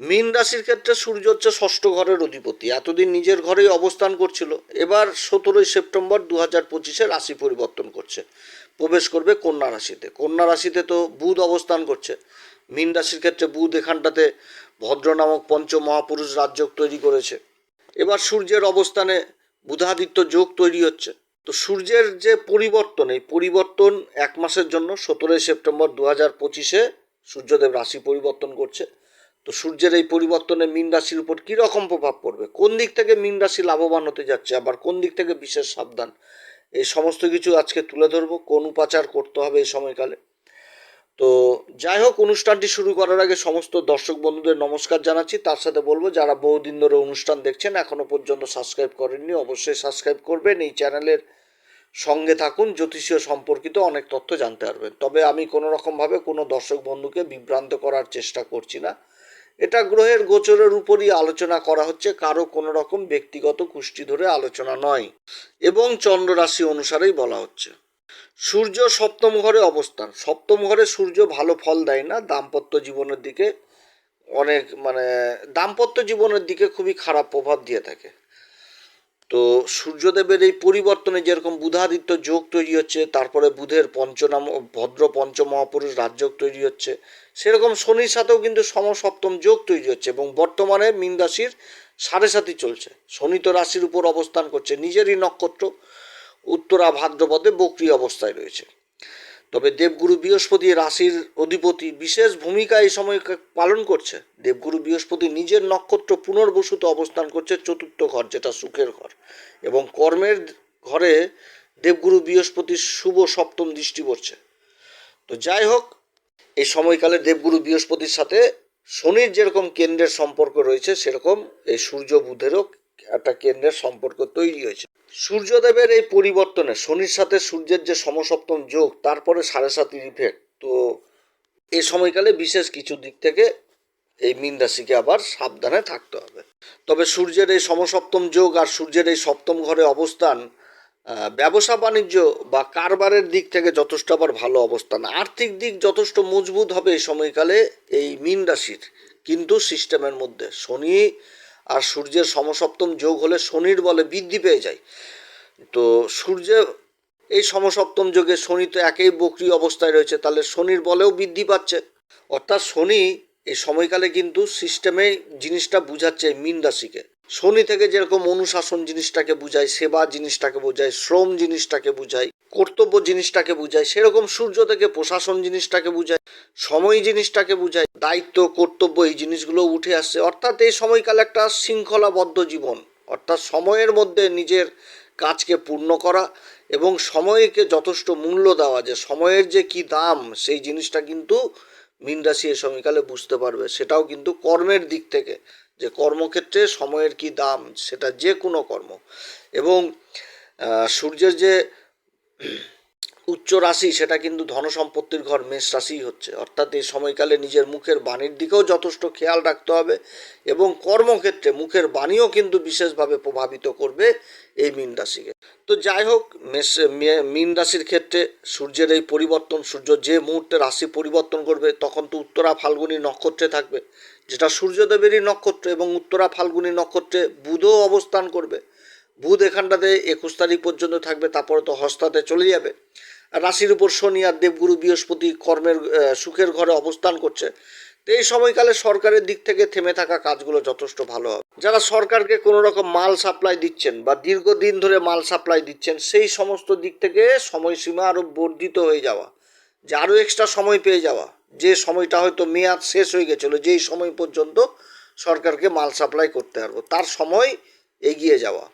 মীন রাশির ক্ষেত্রে সূর্য হচ্ছে ষষ্ঠ ঘরের অধিপতি। এতদিন নিজের ঘরেই অবস্থান করছিল। এবার সতেরোই সেপ্টেম্বর দু হাজার পঁচিশে রাশি পরিবর্তন করছে। প্রবেশ করবে কন্যা রাশিতে। কন্যা রাশিতে তো বুধ অবস্থান করছে। মীন রাশির ক্ষেত্রে বুধ এখানটাতে ভদ্র নামক পঞ্চ মহাপুরুষ রাজযোগ তৈরি করেছে। এবার সূর্যের অবস্থানে বুধাদিত্য যোগ তৈরি হচ্ছে। তো সূর্যের যে পরিবর্তন, এই পরিবর্তন এক মাসের জন্য সতেরোই সেপ্টেম্বর দু হাজার পঁচিশে সূর্যদেব রাশি পরিবর্তন করছে। তো সূর্যের এই পরিবর্তনে মীন রাশির উপর কীরকম প্রভাব পড়বে? কোন দিক থেকে মীন রাশি লাভবান হতে যাচ্ছে? আবার কোন দিক থেকে বিশেষ সাবধান? এই সমস্ত কিছু আজকে তুলে ধরবো। কোন উপাচার করতে হবে এই সময়কালে? তো যাই হোক, অনুষ্ঠানটি শুরু করার আগে সমস্ত দর্শক বন্ধুদের নমস্কার জানাচ্ছি। তার সাথে বলব, যারা বহুদিন ধরে অনুষ্ঠান দেখছেন এখনও পর্যন্ত সাবস্ক্রাইব করেননি, অবশ্যই সাবস্ক্রাইব করবেন। এই চ্যানেলের সঙ্গে থাকুন, জ্যোতিষীয় সম্পর্কিত অনেক তথ্য জানতে পারবেন। তবে আমি কোনো রকমভাবে কোনো দর্শক বন্ধুকে বিভ্রান্ত করার চেষ্টা করছি না। এটা গ্রহের গোচরের উপরই আলোচনা করা হচ্ছে, কারও কোনো রকম ব্যক্তিগত কুষ্টি ধরে আলোচনা নয় এবং চন্দ্র রাশি অনুসারেই বলা হচ্ছে। সূর্য সপ্তম ঘরে অবস্থান, সপ্তম ঘরে সূর্য ভালো ফল দেয় না, দাম্পত্য জীবনের দিকে অনেক মানে দাম্পত্য জীবনের দিকে খুবই খারাপ প্রভাব দিয়ে থাকে। তো সূর্যদেবের এই পরিবর্তনে যেরকম বুধাদিত্য যোগ তৈরি হচ্ছে, তারপরে বুধের পঞ্চনাম, ভদ্র পঞ্চ মহাপুরুষ রাজযোগ তৈরি হচ্ছে, সেরকম শনির সাথেও কিন্তু সমসপ্তম যোগ তৈরি হচ্ছে এবং বর্তমানে মীন রাশির সাড়ে সাতই চলছে। শনি তো রাশির উপর অবস্থান করছে, নিজেরই নক্ষত্র, উত্তরা, ভাদ্রপদে বক্রি অবস্থায় রয়েছে। তবে দেবগুরু বৃহস্পতি রাশির অধিপতি বিশেষ ভূমিকা এই সময় পালন করছে। দেবগুরু বৃহস্পতি নিজের নক্ষত্র পুনর্বসুত অবস্থান করছে চতুর্থ ঘর, যেটা সুখের ঘর। এবং কর্মের ঘরে দেবগুরু বৃহস্পতির শুভ সপ্তম দৃষ্টি পড়ছে। তো যাই হোক, এই সময়কালে দেবগুরু বৃহস্পতির সাথে শনির যেরকম কেন্দ্রের সম্পর্ক রয়েছে, সেরকম এই সূর্য বুধেরও একটা কেন্দ্রের সম্পর্ক তৈরি হয়েছে। সূর্যদেবের এই পরিবর্তনে শনির সাথে সূর্যের যে সমসপ্তম যোগ, তারপরে সাড়ে সাতির ইফেক্ট। তো এই সময়কালে বিশেষ কিছু দিক থেকে এই মীন রাশিকে আবার সাবধানে থাকতে হবে। তবে সূর্যের এই সমসপ্তম যোগ আর সূর্যের এই সপ্তম ঘরে অবস্থান ব্যবসা বাণিজ্য বা কারবারের দিক থেকে যথেষ্ট আবার ভালো অবস্থান। আর্থিক দিক যথেষ্ট মজবুত হবে এই সময়কালে এই মীন রাশির। কিন্তু সিস্টেমের মধ্যে শনি আর সূর্যের সমসপ্তম যোগ হলে শনির বলে বৃদ্ধি পেয়ে যায়। তো সূর্য, এই সমসপ্তম যোগে শনি তো একেই বকরি অবস্থায় রয়েছে, তাহলে শনির বলেও বৃদ্ধি পাচ্ছে। অর্থাৎ শনি এই সময়কালে কিন্তু সিস্টেমে জিনিসটা বুঝাচ্ছে মীন রাশিকে। শনি থেকে যেরকম অনুশাসন জিনিসটাকে বুঝায়, সেবা জিনিসটাকে বোঝায়, শ্রম জিনিসটাকে বুঝায় কর্তব্য জিনিসটাকে বুঝায়, সেরকম সূর্য থেকে প্রশাসন জিনিসটাকে বুঝায়, সময় জিনিসটাকে বুঝায়, দায়িত্ব, কর্তব্য এই জিনিসগুলো উঠে আসছে। অর্থাৎ এই সময়কালে একটা শৃঙ্খলাবদ্ধ জীবন। অর্থাৎ সময়ের মধ্যে নিজের কাজকে পূর্ণ করা এবং সময়কে যথেষ্ট মূল্য দেওয়া, যে সময়ের যে কি দাম, সেই জিনিসটা কিন্তু মীন রাশি এই সময়কালে বুঝতে পারবে। সেটাও কিন্তু কর্মের দিক থেকে, যে কর্মক্ষেত্রে সময়ের কি দাম, সেটা যে কোনো কর্ম। এবং সূর্যের যে উচ্চ রাশি, সেটা কিন্তু ধন সম্পত্তির ঘর, মেষ রাশিই হচ্ছে। অর্থাৎ এই সময়কালে নিজের মুখের বাণীর দিকেও যথেষ্ট খেয়াল রাখতে হবে এবং কর্মক্ষেত্রে মুখের বাণীও কিন্তু বিশেষভাবে প্রভাবিত করবে এই মীন রাশিকে। তো যাই হোক, মেষ মীন রাশির ক্ষেত্রে সূর্যের এই পরিবর্তন, সূর্য যে মুহূর্তে রাশি পরিবর্তন করবে, তখন তো উত্তরা ফাল্গুনী নক্ষত্রে থাকবে, যেটা সূর্যদেবেরই নক্ষত্র এবং উত্তরা ফাল্গুনী নক্ষত্রে বুধও অবস্থান করবে। বুধ এখানটাতে একুশ তারিখ পর্যন্ত থাকবে, তারপরে তো হস্তাতে চলে যাবে। রাশির উপর শনি আর দেবগুরু বৃহস্পতি কর্মের সুখের ঘরে অবস্থান করছে। তো এই সময়কালে সরকারের দিক থেকে থেমে থাকা কাজগুলো যথেষ্ট ভালো হবে। যারা সরকারকে কোনো রকম মাল সাপ্লাই দিচ্ছেন বা দীর্ঘদিন ধরে মাল সাপ্লাই দিচ্ছেন, সেই সমস্ত দিক থেকে সময়সীমা আরও বর্ধিত হয়ে যাওয়া, যে আরও এক্সট্রা সময় পেয়ে যাওয়া, যে সময়টা হয়তো মেয়াদ শেষ হয়ে গেছিল, যেই সময় পর্যন্ত সরকারকে মাল সাপ্লাই করতে পারব, তার সময় এগিয়ে যাওয়া।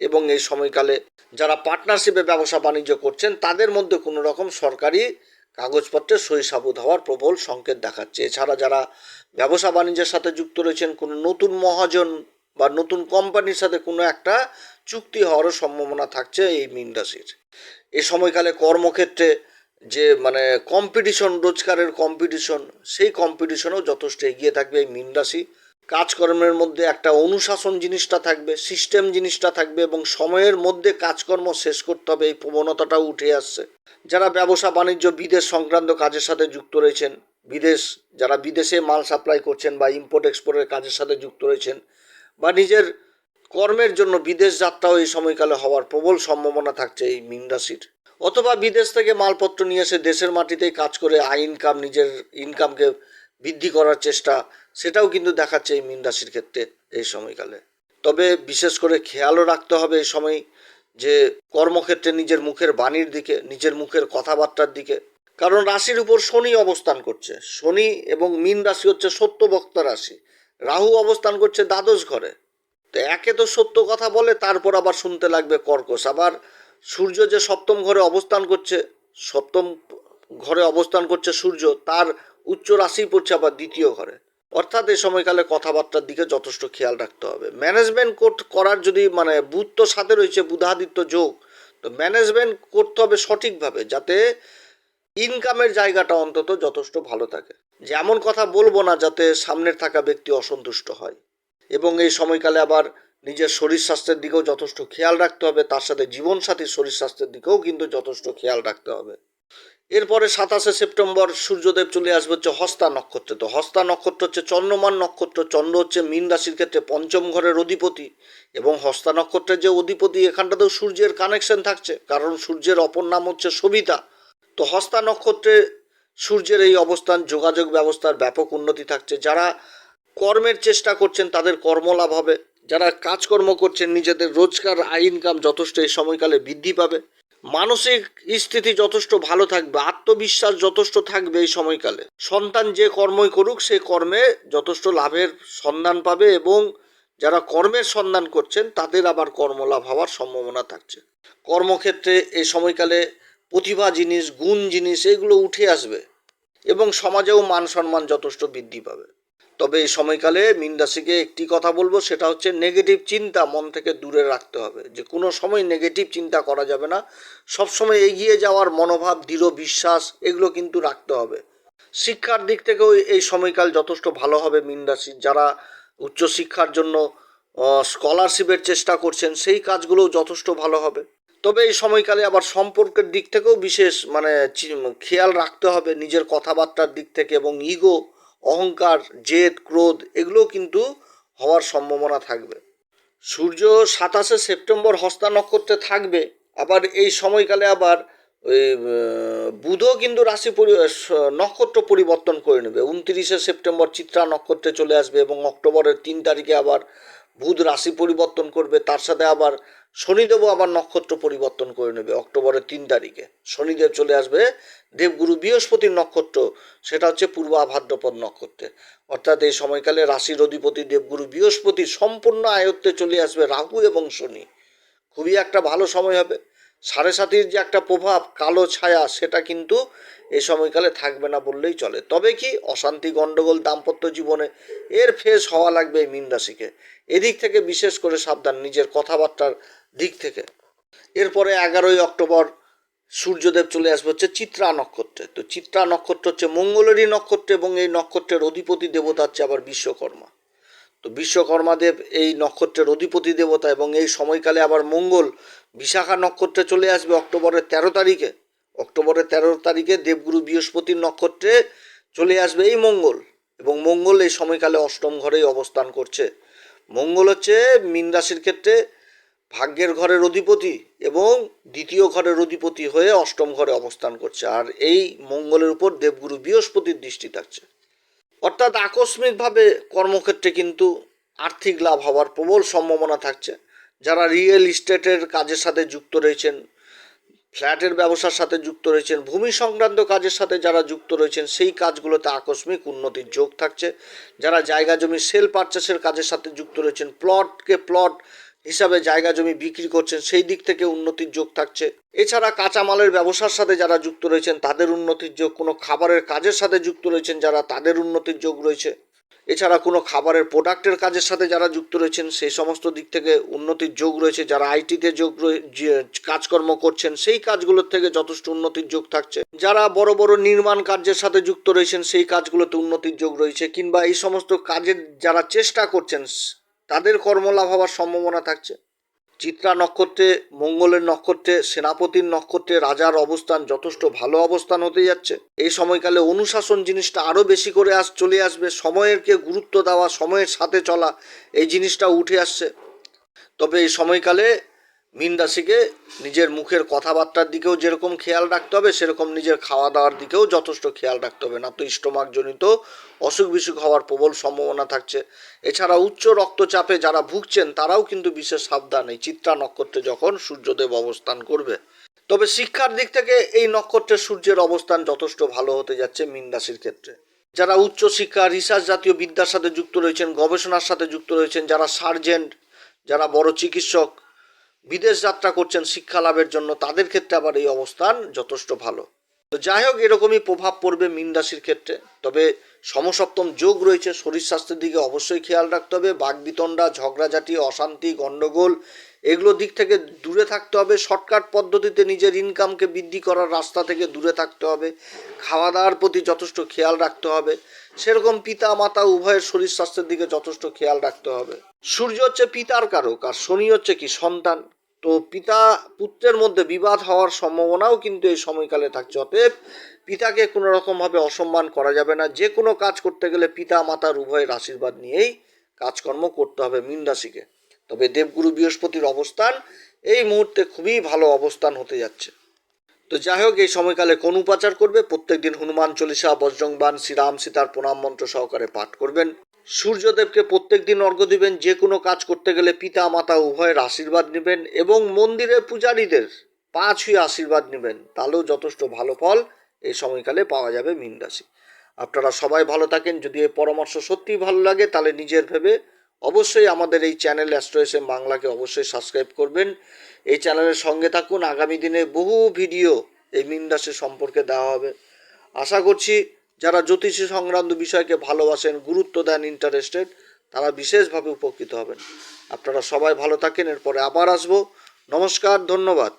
এবং এই সময়কালে যারা পার্টনারশিপে ব্যবসা বাণিজ্য করছেন, তাদের মধ্যে কোনো রকম সরকারি কাগজপত্রে সই সাবুত হওয়ার প্রবল সংকেত দেখাচ্ছে। এছাড়া যারা ব্যবসা বাণিজ্যের সাথে যুক্ত রয়েছেন, কোনো নতুন মহাজন বা নতুন কোম্পানির সাথে কোনো একটা চুক্তি হওয়ারও সম্ভাবনা থাকছে এই মীন রাশির। এই সময়কালে কর্মক্ষেত্রে যে মানে কম্পিটিশন রোজগারের কম্পিটিশন সেই কম্পিটিশনেও যথেষ্ট এগিয়ে থাকবে এই মীন রাশি। কাজকর্মের মধ্যে একটা অনুশাসন জিনিসটা থাকবে সিস্টেম জিনিসটা থাকবে এবং সময়ের মধ্যে কাজকর্ম শেষ করতে হবে, এই প্রবণতাটাও উঠে আসছে। যারা ব্যবসা, বাণিজ্য, বিদেশ সংক্রান্ত কাজের সাথে যুক্ত রয়েছেন, বিদেশ, যারা বিদেশে মাল সাপ্লাই করছেন বা ইম্পোর্ট এক্সপোর্টের কাজের সাথে যুক্ত রয়েছেন বা নিজের কর্মের জন্য বিদেশ যাত্রাও এই সময়কালে হওয়ার প্রবল সম্ভাবনা থাকছে এই মীন অথবা বিদেশ থেকে মালপত্র নিয়ে এসে দেশের মাটিতেই কাজ করে আই ইনকাম নিজের ইনকামকে বৃদ্ধি করার চেষ্টা, সেটাও কিন্তু দেখাচ্ছে এই মীন রাশির ক্ষেত্রে এই সময়কালে। তবে বিশেষ করে খেয়ালও রাখতে হবে এই সময় যে কর্মক্ষেত্রে নিজের মুখের বাণীর দিকে, নিজের মুখের কথাবার্তার দিকে। কারণ রাশির উপর শনি অবস্থান করছে। শনি এবং মীন রাশি হচ্ছে সত্য বক্তা রাশি। রাহু অবস্থান করছে দ্বাদশ ঘরে। তো একে তো সত্য কথা বলে, তারপর আবার শুনতে লাগবে কর্কশ। আবার সূর্য যে সপ্তম ঘরে অবস্থান করছে, সপ্তম ঘরে অবস্থান করছে সূর্য, তার উচ্চ রাশি পড়ছে আবার দ্বিতীয় ঘরে। অর্থাৎ এই সময়কালে কথাবার্তার দিকে যথেষ্ট খেয়াল রাখতে হবে। ম্যানেজমেন্ট কোর্ট করার যদি মানে বুধ সাথে রয়েছে, বুধাদিত্য যোগ, তো ম্যানেজমেন্ট করতে হবে সঠিকভাবে যাতে ইনকামের জায়গাটা অন্তত যথেষ্ট ভালো থাকে। যেমন কথা বলব না, যাতে সামনের থাকা ব্যক্তি অসন্তুষ্ট হয়। এবং এই সময়কালে আবার নিজের শরীর স্বাস্থ্যের দিকেও যথেষ্ট খেয়াল রাখতে হবে, তার সাথে জীবনসাথীর শরীর স্বাস্থ্যের দিকেও কিন্তু যথেষ্ট খেয়াল রাখতে হবে। এরপরে সাতাশে সেপ্টেম্বর সূর্যদেব চলে আসবে হচ্ছে হস্তা নক্ষত্রে। তো হস্তা নক্ষত্র হচ্ছে চন্দ্রমান নক্ষত্র, চন্দ্র হচ্ছে মীন রাশির ক্ষেত্রে পঞ্চম ঘরের অধিপতি এবং হস্তা নক্ষত্রের যে অধিপতি, এখানটাতেও সূর্যের কানেকশন থাকছে, কারণ সূর্যের অপর নাম হচ্ছে সবিতা। তো হস্তা নক্ষত্রে সূর্যের এই অবস্থান, যোগাযোগ ব্যবস্থার ব্যাপক উন্নতি থাকছে। যারা কর্মের চেষ্টা করছেন, তাদের কর্মলাভ হবে। যারা কাজকর্ম করছেন, নিজেদের রোজগার আয় ইনকাম যথেষ্ট এই সময়কালে বৃদ্ধি পাবে। মানসিক স্থিতি যথেষ্ট ভালো থাকবে, আত্মবিশ্বাস যথেষ্ট থাকবে এই সময়কালে। সন্তান যে কর্মই করুক, সে কর্মে যথেষ্ট লাভের সন্ধান পাবে এবং যারা কর্মের সন্ধান করছেন, তাদের আবার কর্মলাভ হওয়ার সম্ভাবনা থাকছে। কর্মক্ষেত্রে এই সময়কালে প্রতিভা জিনিস, গুণ জিনিস, এগুলো উঠে আসবে এবং সমাজেও মান সম্মান যথেষ্ট বৃদ্ধি পাবে। তবে এই সময়কালে মীন রাশিকে একটি কথা বলব, সেটা হচ্ছে নেগেটিভ চিন্তা মন থেকে দূরে রাখতে হবে। যে কোনো সময় নেগেটিভ চিন্তা করা যাবে না। সব সময় এগিয়ে যাওয়ার মনোভাব, দৃঢ় বিশ্বাস, এগুলো কিন্তু রাখতে হবে। শিক্ষার দিক থেকেও এই সময়কাল যথেষ্ট ভালো হবে মীন রাশির। যারা উচ্চশিক্ষার জন্য স্কলারশিপের চেষ্টা করছেন, সেই কাজগুলোও যথেষ্ট ভালো হবে। তবে এই সময়কালে আবার সম্পর্কের দিক থেকেও বিশেষ মানে খেয়াল রাখতে হবে নিজের কথাবার্তার দিক থেকে এবং ইগো অহংকার, জেদ, ক্রোধ এগুলোও কিন্তু হওয়ার সম্ভাবনা থাকবে। সূর্য সাতাশে সেপ্টেম্বর হস্তা নক্ষত্রে থাকবে, আবার এই সময়কালে আবার ওই বুধও কিন্তু রাশি পরি নক্ষত্র পরিবর্তন করে নেবে। উনত্রিশে সেপ্টেম্বর চিত্রা নক্ষত্রে চলে আসবে এবং অক্টোবরের তিন তারিখে আবার বুধ রাশি পরিবর্তন করবে, তার সাথে আবার শনিদেবও আবার নক্ষত্র পরিবর্তন করে নেবে অক্টোবরের তিন তারিখে। শনিদেব চলে আসবে, দেবগুরু বৃহস্পতির নক্ষত্র, সেটা হচ্ছে পূর্ব আভাদ্রপদ নক্ষত্রে। অর্থাৎ এই সময়কালে রাশির অধিপতি দেবগুরু বৃহস্পতি সম্পূর্ণ আয়ত্তে চলে আসবে রাহু এবং শনি। খুবই একটা ভালো সময় হবে। সাড়ে সাতির যে একটা প্রভাব, কালো ছায়া, সেটা কিন্তু এই সময়কালে থাকবে না বললেই চলে। তবে কি অশান্তি গণ্ডগোল দাম্পত্য জীবনে এর ফেস হওয়া লাগবে এই মীন রাশিকে। এদিক থেকে বিশেষ করে সাবধান নিজের কথাবার্তার দিক থেকে। এরপরে এগারোই অক্টোবর সূর্যদেব চলে আসবে হচ্ছে চিত্রা নক্ষত্রে। তো চিত্রা নক্ষত্র হচ্ছে মঙ্গলেরই নক্ষত্র এবং এই নক্ষত্রের অধিপতি দেবতা হচ্ছে আবার বিশ্বকর্মা। তো বিশ্বকর্মাদেব এই নক্ষত্রের অধিপতি দেবতা এবং এই সময়কালে আবার মঙ্গল বিশাখা নক্ষত্রে চলে আসবে অক্টোবরের তেরো তারিখে। অক্টোবরের তেরো তারিখে দেবগুরু বৃহস্পতির নক্ষত্রে চলে আসবে এই মঙ্গল এবং মঙ্গল এই সময়কালে অষ্টম ঘরেই অবস্থান করছে। মঙ্গল হচ্ছে মীন রাশির ক্ষেত্রে ভাগ্যের ঘরের অধিপতি এবং দ্বিতীয় ঘরের অধিপতি হয়ে অষ্টম ঘরে অবস্থান করছে। আর এই মঙ্গলের উপর দেবগুরু বৃহস্পতির দৃষ্টি থাকছে। অর্থাৎ আকস্মিকভাবে কর্মক্ষেত্রে কিন্তু আর্থিক লাভ হওয়ার প্রবল সম্ভাবনা থাকছে। যারা রিয়েল ইস্টেটের কাজের সাথে যুক্ত রয়েছেন, ফ্ল্যাটের ব্যবসার সাথে যুক্ত রয়েছেন, ভূমি সংক্রান্ত কাজের সাথে যারা যুক্ত রয়েছেন, সেই কাজগুলোতে আকস্মিক উন্নতির যোগ থাকছে। যারা জায়গা জমি সেল পারচেসের কাজের সাথে যুক্ত রয়েছেন প্লটকে প্লট হিসাবে জায়গা জমি বিক্রি করছেন, সেই দিক থেকে উন্নতির যোগ থাকছে। এছাড়া কাঁচামালের ব্যবসার সাথে যারা যুক্ত রয়েছেন, তাদের উন্নতির যোগ, কোনো খাবারের কাজের সাথে যুক্ত রয়েছেন যারা, তাদের উন্নতির যোগ রয়েছে। এছাড়া কোনো খাবারের প্রোডাক্টের কাজের সাথে যারা যুক্ত রয়েছেন, সেই সমস্ত দিক থেকে উন্নতির যোগ রয়েছে। যারা আইটিতে যোগ কাজকর্ম করছেন, সেই কাজগুলোর থেকে যথেষ্ট উন্নতির যোগ থাকছে। যারা বড় বড় নির্মাণ কার্যের সাথে যুক্ত রয়েছেন, সেই কাজগুলোতে উন্নতির যোগ রয়েছে। কিংবা এই সমস্ত কাজের যারা চেষ্টা করছেন তাদের কর্মলাভ হওয়ার সম্ভাবনা থাকছে। চিত্রা নক্ষত্রে, মঙ্গলের নক্ষত্রে, সেনাপতির নক্ষত্রে রাজার অবস্থান যথেষ্ট ভালো অবস্থান হতে যাচ্ছে। এই সময়কালে অনুশাসন জিনিসটা আরও বেশি করে আস চলে আসবে। সময়েরকে গুরুত্ব দেওয়া, সময়ের সাথে চলা, এই জিনিসটা উঠে আসছে। তবে এই সময়কালে মীন নিজের মুখের কথাবার্তার দিকেও যেরকম খেয়াল রাখতে হবে, সেরকম নিজের খাওয়া দাওয়ার দিকেও যথেষ্ট খেয়াল রাখতে হবে। না তো স্টোমাকজনিত অসুখ বিসুখ হওয়ার প্রবল সম্ভাবনা থাকছে। এছাড়া উচ্চ রক্তচাপে যারা ভুগছেন, তারাও কিন্তু বিশেষ সাবধান। এই চিত্রা নক্ষত্রে যখন সূর্যদেব অবস্থান করবে। তবে শিক্ষার দিক থেকে এই নক্ষত্রের সূর্যের অবস্থান যথেষ্ট ভালো হতে যাচ্ছে মীন ক্ষেত্রে। যারা উচ্চ শিক্ষা, রিসার্চ জাতীয় বিদ্যার সাথে যুক্ত রয়েছেন, গবেষণার সাথে যুক্ত রয়েছেন, যারা সার্জেন্ট, যারা বড় চিকিৎসক বিদেশ যাত্রা করছেন শিক্ষা লাভের জন্য, তাদের ক্ষেত্রে আবার এই অবস্থান যথেষ্ট ভালো। তো যাই হোক, এরকমই প্রভাব পড়বে মীন রাশির ক্ষেত্রে। তবে সমসপ্তম যোগ রয়েছে, শরীর স্বাস্থ্যের দিকে অবশ্যই খেয়াল রাখতে হবে। বাঘ বাগবিতণ্ডা, ঝগড়াঝাটি, অশান্তি, গণ্ডগোল, এগুলো দিক থেকে দূরে থাকতে হবে। শর্টকাট পদ্ধতিতে নিজের ইনকামকে বৃদ্ধি করার রাস্তা থেকে দূরে থাকতে হবে। খাওয়া দাওয়ার প্রতি যথেষ্ট খেয়াল রাখতে হবে। সেরকম পিতা, মাতা, উভয়ের শরীর স্বাস্থ্যের দিকে যথেষ্ট খেয়াল রাখতে হবে। সূর্য হচ্ছে পিতার কারক আর শনি হচ্ছে কি সন্তান। তো পিতা পুত্রের মধ্যে বিবাদ হওয়ার সম্ভাবনাও কিন্তু এই সময়কালে থাকছে। অতএব পিতাকে কোনো রকমভাবে অসম্মান করা যাবে না। যে কোনো কাজ করতে গেলে পিতা মাতার উভয়ের আশীর্বাদ নিয়েই কাজকর্ম করতে হবে মীন রাশিকে। তবে দেবগুরু বৃহস্পতির অবস্থান এই মুহূর্তে খুবই ভালো অবস্থান হতে যাচ্ছে। তো যাই হোক, এই সময়কালে কোন উপাচার করবে? প্রত্যেকদিন হনুমান চল্লিশা বজ্রংবান শ্রীরাম সীতার প্রণাম মন্ত্র সহকারে পাঠ করবেন। সূর্যদেবকে প্রত্যেক দিন অর্ঘ্য দিবেন। যে কোনো কাজ করতে গেলে পিতা, মাতা উভয়ের আশীর্বাদ নেবেন এবং মন্দিরের পূজারীদের পা ছুঁয়ে আশীর্বাদ নেবেন। তাহলেও যথেষ্ট ভালো ফল এই সময়কালে পাওয়া যাবে মীন রাশি। আপনারা সবাই ভালো থাকেন। যদি এই পরামর্শ সত্যিই ভালো লাগে, তাহলে নিজের ভেবে অবশ্যই আমাদের এই চ্যানেল অ্যাস্ট্রো বাংলাকে অবশ্যই সাবস্ক্রাইব করবেন। এই চ্যানেলের সঙ্গে থাকুন। আগামী দিনে বহু ভিডিও এই মীন রাশি সম্পর্কে দেওয়া হবে। আশা করছি যারা জ্যোতিষী সংক্রান্ত বিষয়কে ভালোবাসেন, গুরুত্ব দেন ইন্টারেস্টেড তারা বিশেষভাবে উপকৃত হবেন। আপনারা সবাই ভালো থাকেন, এরপরে আবার আসব। নমস্কার, ধন্যবাদ।